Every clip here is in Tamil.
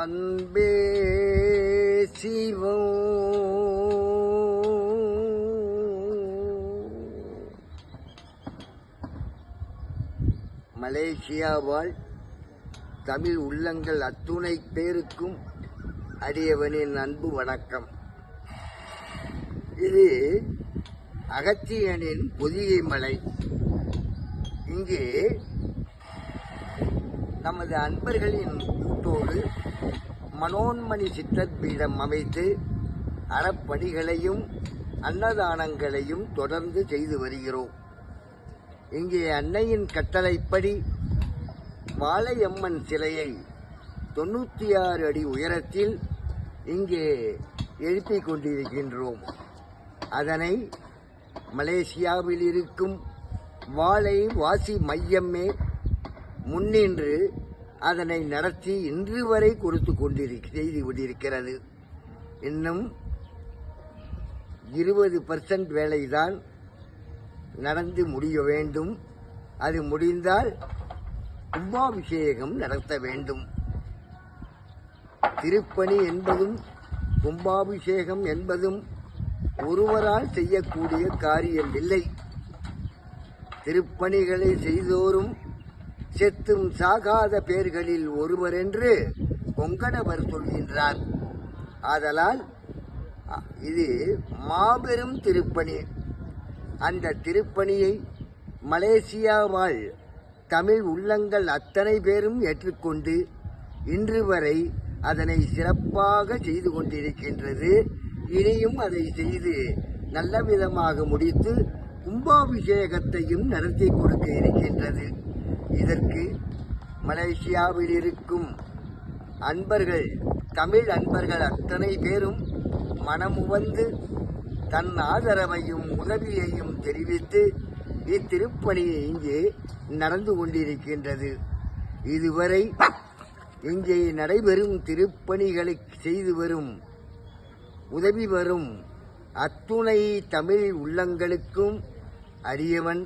அன்பே சிவோ. மலேசியாவால் தமிழ் உள்ளங்கள் அத்துணை பேருக்கும் அடியவனின் அன்பு வணக்கம். இது அகத்தியனின் பொதிகை மலை இங்கே நமது அன்பர்களின் கூட்டோடு மனோன்மணி சித்தர் பீடம் அமைத்து அறப்பணிகளையும் அன்னதானங்களையும் தொடர்ந்து செய்து வருகிறோம். இங்கே அன்னையின் கட்டளைப்படி வாழையம்மன் சிலையை தொண்ணூற்றி ஆறு அடி உயரத்தில் இங்கே எழுப்பிக் கொண்டிருக்கின்றோம். அதனை மலேசியாவில் இருக்கும் வாழை வாசி மையமே முன்னின்று அதனை நடத்தி இன்று வரை கொடுத்து கொண்டிரு செய்து கொண்டிருக்கிறது. இன்னும் இருபது பர்சன்ட் வேலைதான் நடந்து முடிய வேண்டும். அது முடிந்தால் கும்பாபிஷேகம் நடத்த வேண்டும். திருப்பணி என்பதும் கும்பாபிஷேகம் என்பதும் ஒருவரால் செய்யக்கூடிய காரியம் இல்லை. திருப்பணிகளை செய்தோறும் செத்தும் சாகாத பேர்களில் ஒருவர் என்று கொங்கணவர் சொல்கின்றார். ஆதலால் இது மாபெரும் திருப்பணி. அந்த திருப்பணியை மலேசியா வாழ் தமிழ் உள்ளங்கள் அத்தனை பேரும் ஏற்றுக்கொண்டு இன்று வரை அதனை சிறப்பாக செய்து கொண்டிருக்கின்றது. இனியும் அதை செய்து நல்ல விதமாக முடித்து கும்பாபிஷேகத்தையும் நடத்தி கொடுக்க இருக்கின்றது. இதற்கு மலேசியாவில் இருக்கும் அன்பர்கள் தமிழ் அன்பர்கள் அத்தனை பேரும் மனமுவந்து தன் ஆதரவையும் உதவியையும் தெரிவித்து இத்திருப்பணி இங்கே நடந்து கொண்டிருக்கின்றது. இதுவரை இங்கே நடைபெறும் திருப்பணிகளை செய்து வரும் உதவி வரும் அத்துணை தமிழ் உள்ளங்களுக்கும் அரியவன்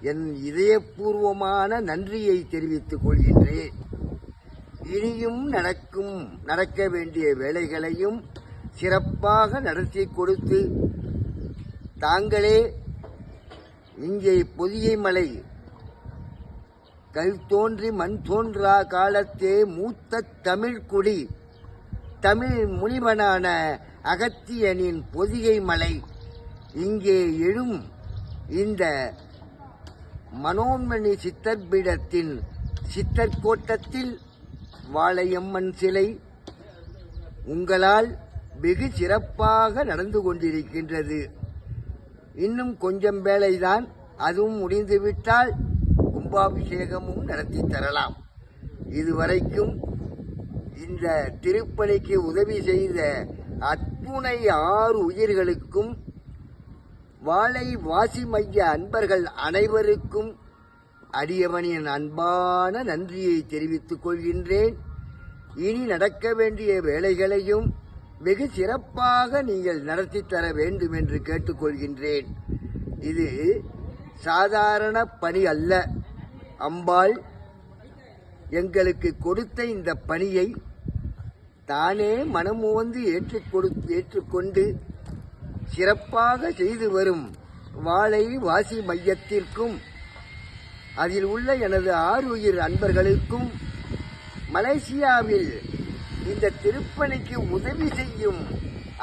என் இதயபூர்வமான நன்றியை தெரிவித்துக் கொள்கின்றேன். இனியும் நடக்கும் நடக்க வேண்டிய வேலைகளையும் சிறப்பாக நடத்தி கொடுத்து தாங்களே இங்கே பொதியை மலை கல் தோன்றி மண் தோன்றா காலத்தே மூத்த தமிழ்குடி தமிழ் முனிவனான அகத்தியனின் பொதிகை மலை. இங்கே எழும் இந்த மனோன்மணி சித்தர் பீடத்தின் சித்தர் கோட்டத்தில் வாழையம்மன் சிலை உங்களால் வெகு சிறப்பாக நடந்து கொண்டிருக்கின்றது. இன்னும் கொஞ்சம் வேலைதான் அதுவும் முடிந்துவிட்டால் கும்பாபிஷேகமும் நடத்தி தரலாம். இதுவரைக்கும் இந்த திருப்பணிக்கு உதவி செய்த அத்துணை ஆறு உயிர்களுக்கும் வாழை வாசி மைய அன்பர்கள் அனைவருக்கும் அடியவனின் அன்பான நன்றியை தெரிவித்துக் கொள்கின்றேன். இனி நடக்க வேண்டிய வேலைகளையும் வெகு சிறப்பாக நீங்கள் நடத்தி தர வேண்டும் என்று கேட்டுக்கொள்கின்றேன் இது சாதாரண பணி அல்ல. அம்பாள் எங்களுக்கு கொடுத்த இந்த பணியை தானே மனமுவந்து ஏற்றுக் கொடு ஏற்றுக்கொண்டு சிறப்பாக செய்து வரும் வாழை வாசி மையத்திற்கும் அதில் உள்ள எனது ஆறுயிர் அன்பர்களுக்கும் மலேசியாவில் இந்த திருப்பணிக்கு உதவி செய்யும்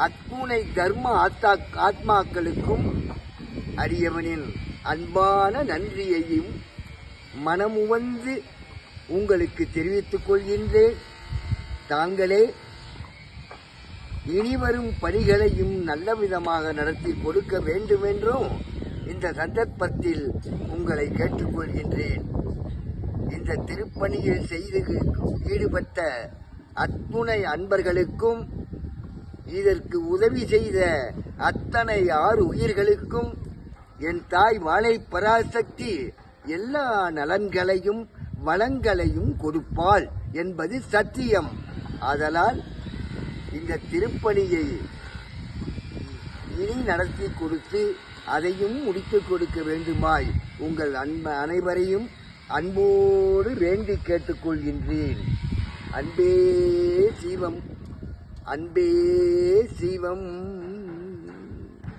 அக்குனை கர்ம ஆத்தா ஆத்மாக்களுக்கும் அரியவனின் அன்பான நன்றியையும் மனமுவந்து உங்களுக்கு தெரிவித்துக் கொள்கின்றேன். தாங்களே இனிவரும் பணிகளையும் நல்ல விதமாக நடத்தி கொடுக்க வேண்டும் என்றும் இந்த சந்தர்ப்பத்தில் உங்களை கேட்டுக்கொள்கின்றேன். இந்த திருப்பணியில் செய்து ஈடுபட்ட அத்துணை அன்பர்களுக்கும் இதற்கு உதவி செய்த அத்தனை ஆறு உயிர்களுக்கும் என் தாய் வாழை பராசக்தி எல்லா நலன்களையும் வளங்களையும் கொடுப்பாள் என்பது சத்தியம். ஆதலால் இந்த திருப்பணியை இனி நடத்தி கொடுத்து அதையும் முடித்து கொடுக்க வேண்டுமாய் உங்கள் அன்ப அனைவரையும் அன்போடு வேண்டி கேட்டுக்கொள்கின்றேன். அன்பே சிவம் அன்பே சிவம்.